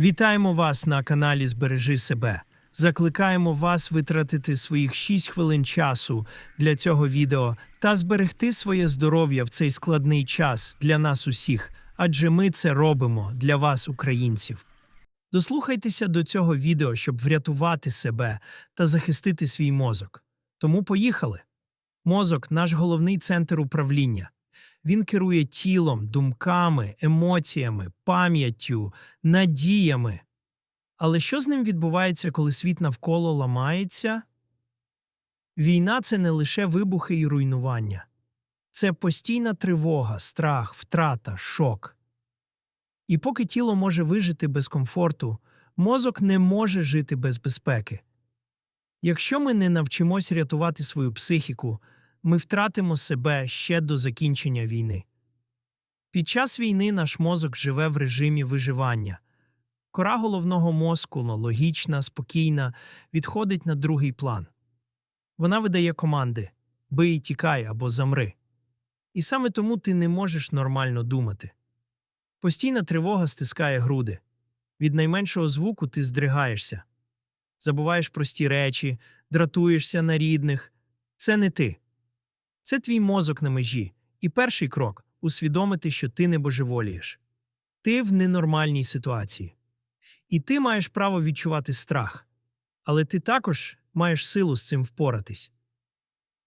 Вітаємо вас на каналі Збережи себе. Закликаємо вас витратити своїх 6 хвилин часу для цього відео та зберегти своє здоров'я в цей складний час для нас усіх, адже ми це робимо для вас, українців. Дослухайтеся до цього відео, щоб врятувати себе та захистити свій мозок. Тому поїхали. Мозок наш головний центр управління. Він керує тілом, думками, емоціями, пам'яттю, надіями. Але що з ним відбувається, коли світ навколо ламається? Війна це не лише вибухи і руйнування, це постійна тривога, страх, втрата, шок. І поки тіло може вижити без комфорту, мозок не може жити без безпеки. Якщо ми не навчимось рятувати свою психіку, ми втратимо себе ще до закінчення війни. Під час війни наш мозок живе в режимі виживання. Кора головного мозку, логічна, спокійна, відходить на другий план. Вона видає команди бий, тікай або замри. І саме тому ти не можеш нормально думати. Постійна тривога стискає груди. Від найменшого звуку ти здригаєшся. Забуваєш прості речі, дратуєшся на рідних. Це не ти. Це твій мозок на межі. І перший крок усвідомити, що ти не божеволієш. Ти в ненормальній ситуації. І ти маєш право відчувати страх. Але ти також маєш силу з цим впоратись.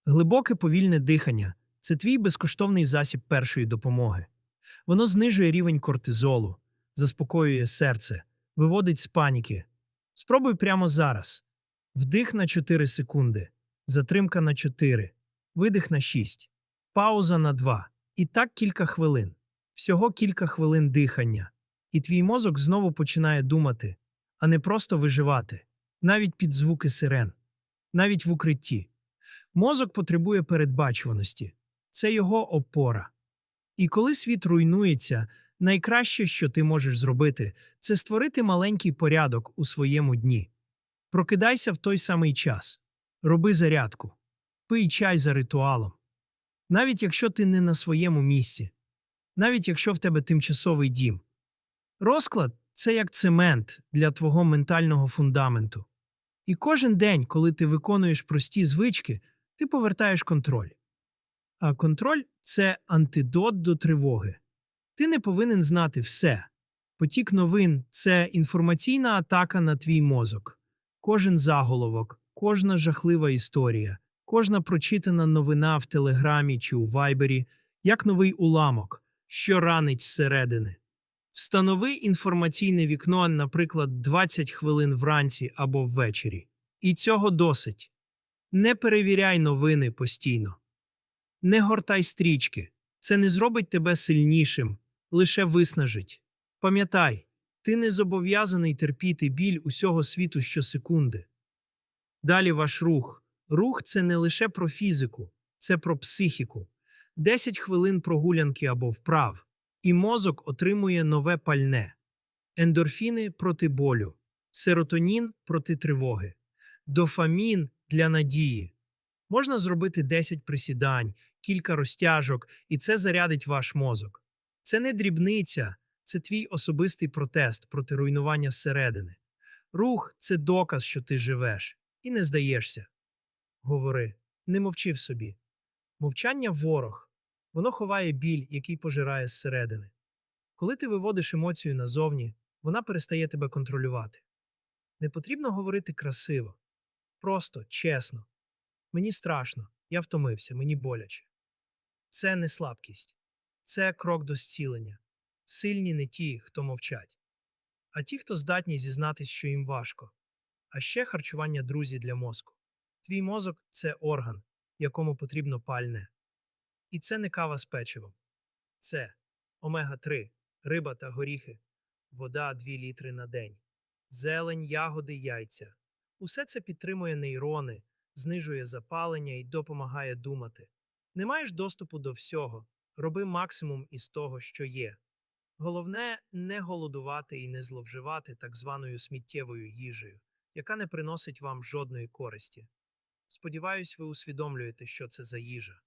Глибоке повільне дихання це твій безкоштовний засіб першої допомоги. Воно знижує рівень кортизолу, заспокоює серце, виводить з паніки. Спробуй прямо зараз. Вдих на 4 секунди, затримка на 4, видих на 6, пауза на 2. І так кілька хвилин. Всього кілька хвилин дихання. І твій мозок знову починає думати, а не просто виживати, навіть під звуки сирен, навіть в укритті. Мозок потребує передбачуваності, це його опора. І коли світ руйнується, найкраще, що ти можеш зробити, це створити маленький порядок у своєму дні. Прокидайся в той самий час, роби зарядку, пий чай за ритуалом. Навіть якщо ти не на своєму місці, навіть якщо в тебе тимчасовий дім. Розклад це як цемент для твого ментального фундаменту. І кожен день, коли ти виконуєш прості звички, ти повертаєш контроль. А контроль це антидот до тривоги. Ти не повинен знати все. Потік новин це інформаційна атака на твій мозок. Кожен заголовок, кожна жахлива історія, кожна прочитана новина в Телеграмі чи у Вайбері, як новий уламок, що ранить зсередини. Встанови інформаційне вікно, наприклад, 20 хвилин вранці або ввечері. І цього досить. Не перевіряй новини постійно. Не гортай стрічки. Це не зробить тебе сильнішим, лише виснажить. Пам'ятай, ти не зобов'язаний терпіти біль усього світу щосекунди. Далі ваш рух. Рух це не лише про фізику, це про психіку. 10 хвилин прогулянки або вправ, і мозок отримує нове пальне: ендорфіни проти болю, серотонін проти тривоги, дофамін для надії. Можна зробити 10 присідань, кілька розтяжок, і це зарядить ваш мозок. Це не дрібниця, це твій особистий протест проти руйнування зсередини. Рух це доказ, що ти живеш, і не здаєшся. Говори, не мовчи в собі. Мовчання ворог, воно ховає біль, який пожирає зсередини. Коли ти виводиш емоцію назовні, вона перестає тебе контролювати. Не потрібно говорити красиво, просто, чесно. Мені страшно, я втомився, мені боляче. Це не слабкість, це крок до зцілення. Сильні не ті, хто мовчать, а ті, хто здатні зізнатись, що їм важко. А ще харчування друзі для мозку. Твій мозок це орган, якому потрібно пальне. І це не кава з печивом. Це омега-3, риба та горіхи, вода 2 літри на день, зелень, ягоди, яйця. Усе це підтримує нейрони, знижує запалення і допомагає думати. Не маєш доступу до всього, роби максимум із того, що є. Головне не голодувати і не зловживати так званою сміттєвою їжею, яка не приносить вам жодної користі. Сподіваюсь, ви усвідомлюєте, що це за їжа.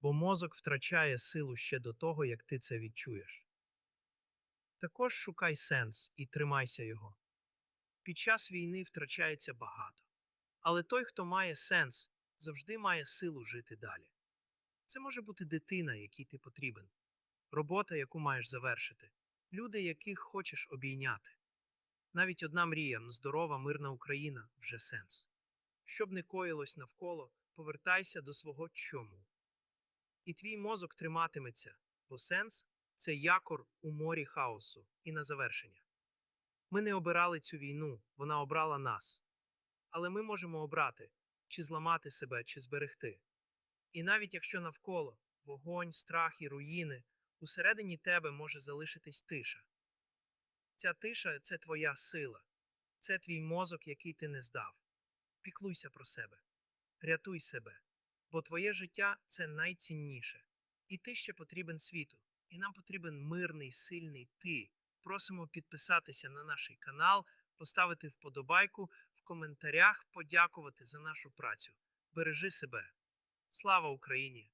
Бо мозок втрачає силу ще до того, як ти це відчуєш. Також шукай сенс і тримайся його. Під час війни втрачається багато. Але той, хто має сенс, завжди має силу жити далі. Це може бути дитина, якій ти потрібен, робота, яку маєш завершити, люди, яких хочеш обійняти. Навіть одна мрія, здорова, мирна Україна вже сенс. Щоб не коїлось навколо, повертайся до свого чому. І твій мозок триматиметься, бо сенс це якор у морі хаосу і на завершення. Ми не обирали цю війну, вона обрала нас. Але ми можемо обрати, чи зламати себе, чи зберегти. І навіть якщо навколо вогонь, страх і руїни, усередині тебе може залишитись тиша. Ця тиша це твоя сила, це твій мозок, який ти не здав. Піклуйся про себе, рятуй себе, бо твоє життя це найцінніше. І ти ще потрібен світу, і нам потрібен мирний, сильний ти. Просимо підписатися на наш канал, поставити вподобайку, в коментарях подякувати за нашу працю. Бережи себе. Слава Україні!